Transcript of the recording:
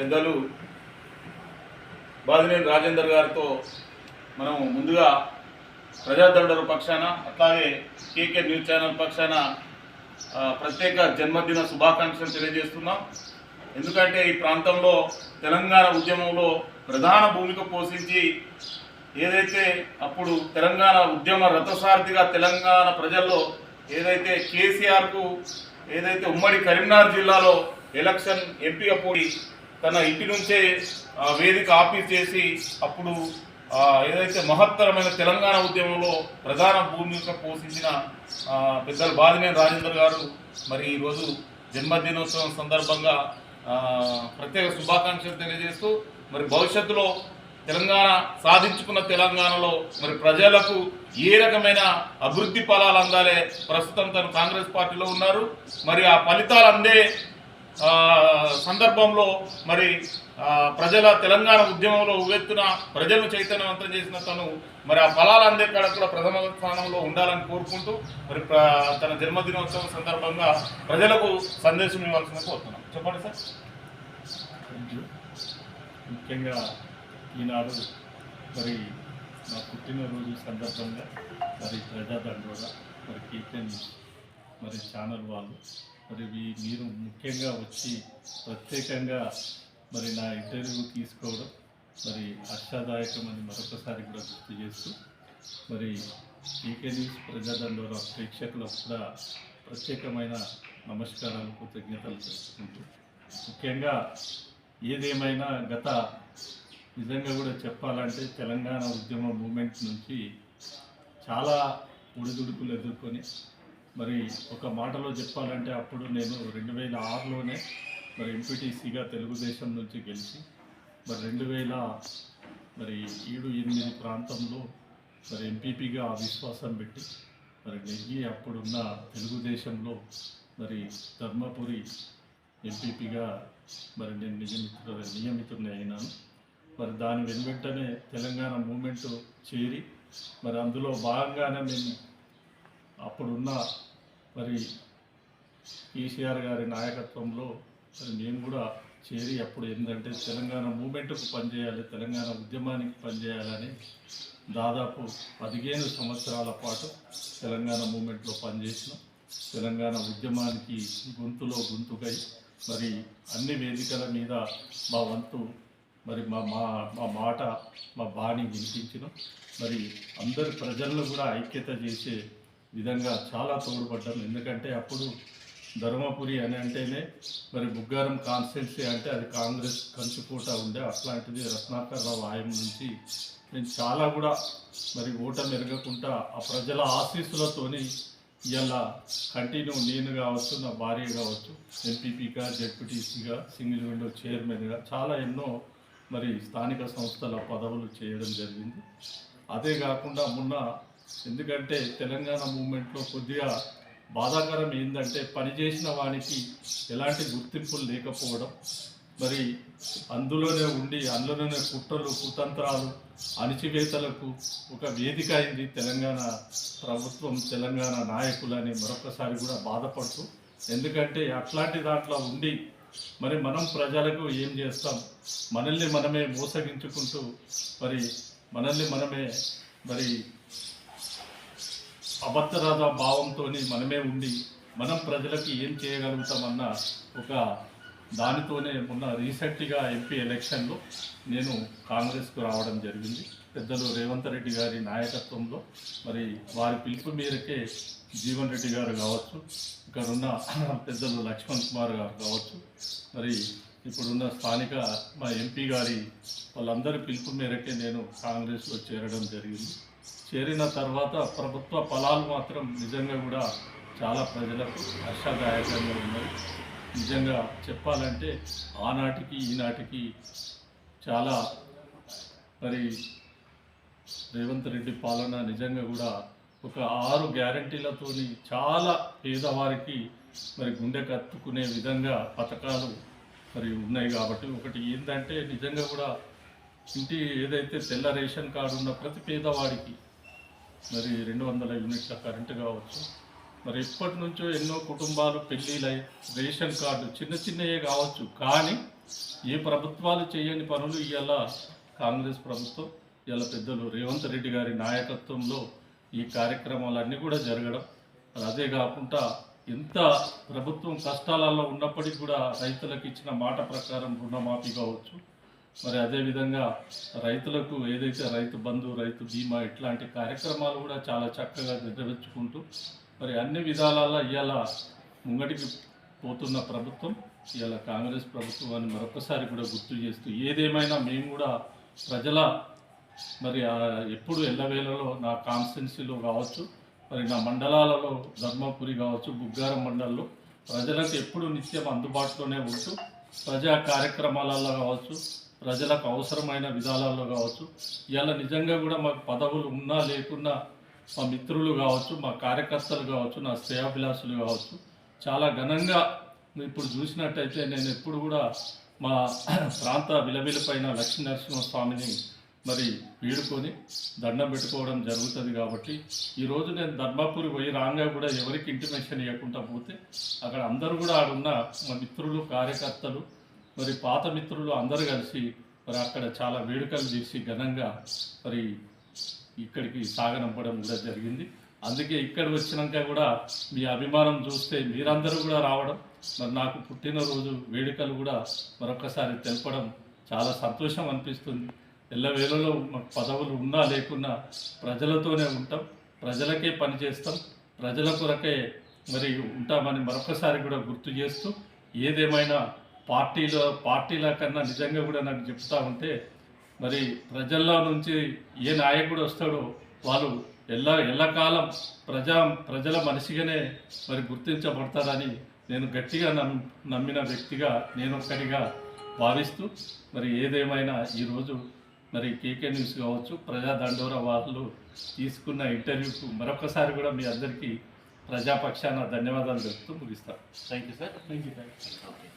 పెద్దలు బాదినేని రాజేందర్ గారితో మనం ముందుగా ప్రజాదండరు పక్షాన అట్లాగే కేకే న్యూస్ ఛానల్ పక్షాన ప్రత్యేక జన్మదిన శుభాకాంక్షలు తెలియజేస్తున్నాం. ఎందుకంటే ఈ ప్రాంతంలో తెలంగాణ ఉద్యమంలో ప్రధాన భూమిక పోషించి ఏదైతే అప్పుడు తెలంగాణ ఉద్యమ రథసారథిగా తెలంగాణ ప్రజల్లో ఏదైతే కేసీఆర్కు ఏదైతే ఉమ్మడి కరీంనగర్ జిల్లాలో ఎలక్షన్ ఎంపీగా పోటీ తన ఇంటి నుంచే వేదిక ఆఫీస్ చేసి అప్పుడు ఏదైతే మహత్తరమైన తెలంగాణ ఉద్యమంలో ప్రధాన భూమిక పోషించిన పెద్దలు బాదినేని రాజేందర్ గారు మరి ఈరోజు జన్మదినోత్సవం సందర్భంగా ప్రత్యేక శుభాకాంక్షలు తెలియజేస్తూ మరి భవిష్యత్తులో తెలంగాణ సాధించుకున్న తెలంగాణలో మరి ప్రజలకు ఏ రకమైన అభివృద్ధి ఫలాలు అందాలే ప్రస్తుతం తను కాంగ్రెస్ పార్టీలో ఉన్నారు. మరి ఆ ఫలితాలు అందే సందర్భంలో మరి ప్రజల తెలంగాణ ఉద్యమంలో ఉవ్వెత్తున ప్రజలను చైతన్యవంతం చేసిన తను మరి ఆ ఫలాలు అందే కాడ కూడా ప్రథమ స్థానంలో ఉండాలని కోరుకుంటూ మరి ప్ర- తన జన్మదినోత్సవం సందర్భంగా ప్రజలకు సందేశం ఇవ్వాల్సిన కోరుతున్నాం. చెప్పండి సార్. థ్యాంక్ యూ ముఖ్యంగా ఈనాడు మరి నా పుట్టినరోజు సందర్భంగా మరి ప్రజాదండోడ మరి కీర్తన్ మరి ఛానల్ వాళ్ళు మరి మీరు ముఖ్యంగా వచ్చి ప్రత్యేకంగా మరి నా ఇంటర్వ్యూ తీసుకోవడం మరి హర్షదాయకమని మరొకసారి కూడా గుర్తు చేస్తూ మరి ఈకే న్యూస్ ప్రజాదండోర ప్రేక్షకులకు కూడా ప్రత్యేకమైన నమస్కారాలు కృతజ్ఞతలు తెలుసుకుంటూ ముఖ్యంగా ఏదేమైనా గత నిజంగా కూడా చెప్పాలంటే తెలంగాణ ఉద్యమ మూమెంట్ నుంచి చాలా ఒడిదుడుకులు ఎదుర్కొని మరి ఒక మాటలో చెప్పాలంటే అప్పుడు నేను రెండు వేల ఆరులోనే మరి ఎంపీటీసీగా తెలుగుదేశం నుంచి గెలిచి మరి రెండు వేల మరి ఏడు ఎనిమిది ప్రాంతంలో మరి ఎంపీపీగా విశ్వాసం పెట్టి మరి నెగ్గి అప్పుడున్న తెలుగుదేశంలో మరి ధర్మపురి ఎంపీపీగా మరి నేను నియమితు నియమితుడిని అయినాను. మరి దాని వెనువెంటనే తెలంగాణ మూమెంట్ చేరి మరి అందులో భాగంగానే మేము అప్పుడున్న మరి కేసీఆర్ గారి నాయకత్వంలో మరి నేను కూడా చేరి అప్పుడు ఏంటంటే తెలంగాణ మూమెంట్కు పనిచేయాలి తెలంగాణ ఉద్యమానికి పనిచేయాలని దాదాపు పదిహేను సంవత్సరాల పాటు తెలంగాణ మూమెంట్లో పనిచేసిన తెలంగాణ ఉద్యమానికి గొంతులో గొంతుకై మరి అన్ని వేదికల మీద మా వంతు మరి మా మా మా మాట మా బాణి వినిపించిన మరి అందరి ప్రజలను కూడా ఐక్యత చేసే విధంగా చాలా తోడ్పడ్డాం. ఎందుకంటే అప్పుడు ధర్మపురి అని అంటేనే మరి బుగ్గారం కాన్స్టిట్యున్సీ అంటే అది కాంగ్రెస్ కంచుకోట ఉండే అట్లాంటిది రత్నాకర్ రావు ఆయం నుంచి నేను చాలా కూడా మరి ఓట మెరగకుండా ఆ ప్రజల ఆశీస్సులతోని ఇలా కంటిన్యూ నేను కావచ్చు నా భార్య కావచ్చు ఎంపీపీగా జెడ్పీటీసీగా సింగిల్ విండో చైర్మన్గా చాలా ఎన్నో మరి స్థానిక సంస్థల పదవులు చేయడం జరిగింది. అదే కాకుండా మొన్న ఎందుకంటే తెలంగాణ మూమెంట్లో కొద్దిగా బాధాకరం ఏంటంటే పనిచేసిన వానికి ఎలాంటి గుర్తింపులు లేకపోవడం. మరి అందులోనే ఉండి అందులోనే కుట్రలు కుతంత్రాలు అణిచివేతలకు ఒక వేదిక అయింది తెలంగాణ ప్రభుత్వం తెలంగాణ నాయకులని మరొకసారి కూడా బాధపడుతూ. ఎందుకంటే అట్లాంటి దాంట్లో ఉండి మరి మనం ప్రజలకు ఏం చేస్తాం? మనల్ని మనమే మోసగించుకుంటూ మరి మనల్ని మనమే మరి అభద్రత భావంతో మనమే ఉండి మనం ప్రజలకి ఏం చేయగలుగుతామన్న ఒక దానితోనే మొన్న రీసెంట్గా ఎంపీ ఎలక్షన్లో నేను కాంగ్రెస్కు రావడం జరిగింది. పెద్దలు రేవంత్ రెడ్డి గారి నాయకత్వంలో మరి వారి పిలుపు మేరకే జీవన్ రెడ్డి గారు కావచ్చు ఇక్కడున్న పెద్దలు లక్ష్మణ్ కుమార్ గారు కావచ్చు మరి ఇప్పుడున్న స్థానిక మా ఎంపీ గారి వాళ్ళందరి పిలుపు మేరకే నేను కాంగ్రెస్లో చేరడం జరిగింది. చేరిన తర్వాత ప్రభుత్వ ఫలాలు మాత్రం నిజంగా కూడా చాలా ప్రజలకు హర్షదాయకంగా ఉన్నాయి. నిజంగా చెప్పాలంటే ఆనాటికి ఈనాటికి చాలా మరి రేవంత్ రెడ్డి పాలన నిజంగా కూడా ఒక ఆరు గ్యారంటీలతోని చాలా పేదవారికి మరి గుండె కత్తుకునే విధంగా పథకాలు మరి ఉన్నాయి కాబట్టి ఒకటి ఏంటంటే నిజంగా కూడా ఇంటి ఏదైతే తెల్ల రేషన్ కార్డు ఉన్న ప్రతి పేదవాడికి మరి రెండు వందల యూనిట్ల కరెంటు కావచ్చు. మరి ఇప్పటి నుంచో ఎన్నో కుటుంబాలు పెళ్ళిళ్ళై రేషన్ కార్డు చిన్న చిన్నయే కావచ్చు. కానీ ఏ ప్రభుత్వాలు చేయని పనులు ఇవాళ కాంగ్రెస్ ప్రభుత్వం ఇవాళ పెద్దలు రేవంత్ రెడ్డి గారి నాయకత్వంలో ఈ కార్యక్రమాలన్నీ కూడా జరగడం. మరి అదే కాకుండా ఎంత ప్రభుత్వం కష్టాలలో ఉన్నప్పటికీ కూడా రైతులకు ఇచ్చిన మాట ప్రకారం రుణమాఫీ కావచ్చు. మరి అదేవిధంగా రైతులకు ఏదైతే రైతు బంధు రైతు బీమా ఇట్లాంటి కార్యక్రమాలు కూడా చాలా చక్కగా నిర్వహించుకుంటూ మరి అన్ని విధాలలో ఇవాళ ముంగటికి పోతున్న ప్రభుత్వం ఇవాళ కాంగ్రెస్ ప్రభుత్వం అని మరొకసారి కూడా గుర్తు చేస్తూ ఏదేమైనా మేము కూడా ప్రజల మరి ఎప్పుడు ఎల్లవేళలో నా కాన్స్టిట్యున్సీలో కావచ్చు మరి నా మండలాలలో ధర్మపురి కావచ్చు బుగ్గారం మండలంలో ప్రజలకు ఎప్పుడు నిత్యం అందుబాటులోనే ఉంటూ ప్రజా కార్యక్రమాలలో కావచ్చు ప్రజలకు అవసరమైన విధానాల్లో కావచ్చు. ఇవాళ నిజంగా కూడా మాకు పదవులు ఉన్నా లేకున్నా మా మిత్రులు కావచ్చు మా కార్యకర్తలు కావచ్చు నా శ్రేయాభిలాషులు కావచ్చు చాలా ఘనంగా ఇప్పుడు చూసినట్టయితే నేను ఎప్పుడు కూడా మా ప్రాంత విలవిలపైన లక్ష్మీ నరసింహస్వామిని మరి వీడుకొని దండం పెట్టుకోవడం జరుగుతుంది కాబట్టి ఈరోజు నేను ధర్మాపూర్ పోయి రాగా కూడా ఎవరికి ఇంటిమేషన్ ఇవ్వకుండా పోతే అక్కడ అందరూ కూడా ఆడున్న మా మిత్రులు కార్యకర్తలు మరి పాత మిత్రులు అందరూ కలిసి మరి అక్కడ చాలా వేడుకలు చేసి ఘనంగా మరి ఇక్కడికి సాగనంపడం కూడా జరిగింది. అందుకే ఇక్కడ వచ్చినాక కూడా మీ అభిమానం చూస్తే మీరందరూ కూడా రావడం మరి నాకు పుట్టినరోజు వేడుకలు కూడా మరొకసారి తెలపడం చాలా సంతోషం అనిపిస్తుంది. ఎల్లవేళలో మాకు పదవులు ఉన్నా లేకున్నా ప్రజలతోనే ఉంటాం ప్రజలకే పని చేస్తాం ప్రజల కొరకే మరి ఉంటామని మరొకసారి కూడా గుర్తు చేస్తూ ఏదేమైనా పార్టీలో పార్టీల కన్నా నిజంగా కూడా నాకు చెప్తా ఉంటే మరి ప్రజల్లో నుంచి ఏ నాయకుడు వస్తాడో వాళ్ళు ఎల్ల ఎల్లకాలం ప్రజా ప్రజల మనిషిగానే మరి గుర్తించబడతారని నేను గట్టిగా నమ్ నమ్మిన వ్యక్తిగా నేను ఒక్కడిగా భావిస్తూ మరి ఏదేమైనా ఈరోజు మరి కేకే న్యూస్ కావచ్చు ప్రజా దండోర వాళ్ళు తీసుకున్న ఇంటర్వ్యూకు మరొకసారి కూడా మీ అందరికీ ప్రజాపక్షాన ధన్యవాదాలు తెలుపుతూ ముగిస్తాను thank you sir. Thank you thank you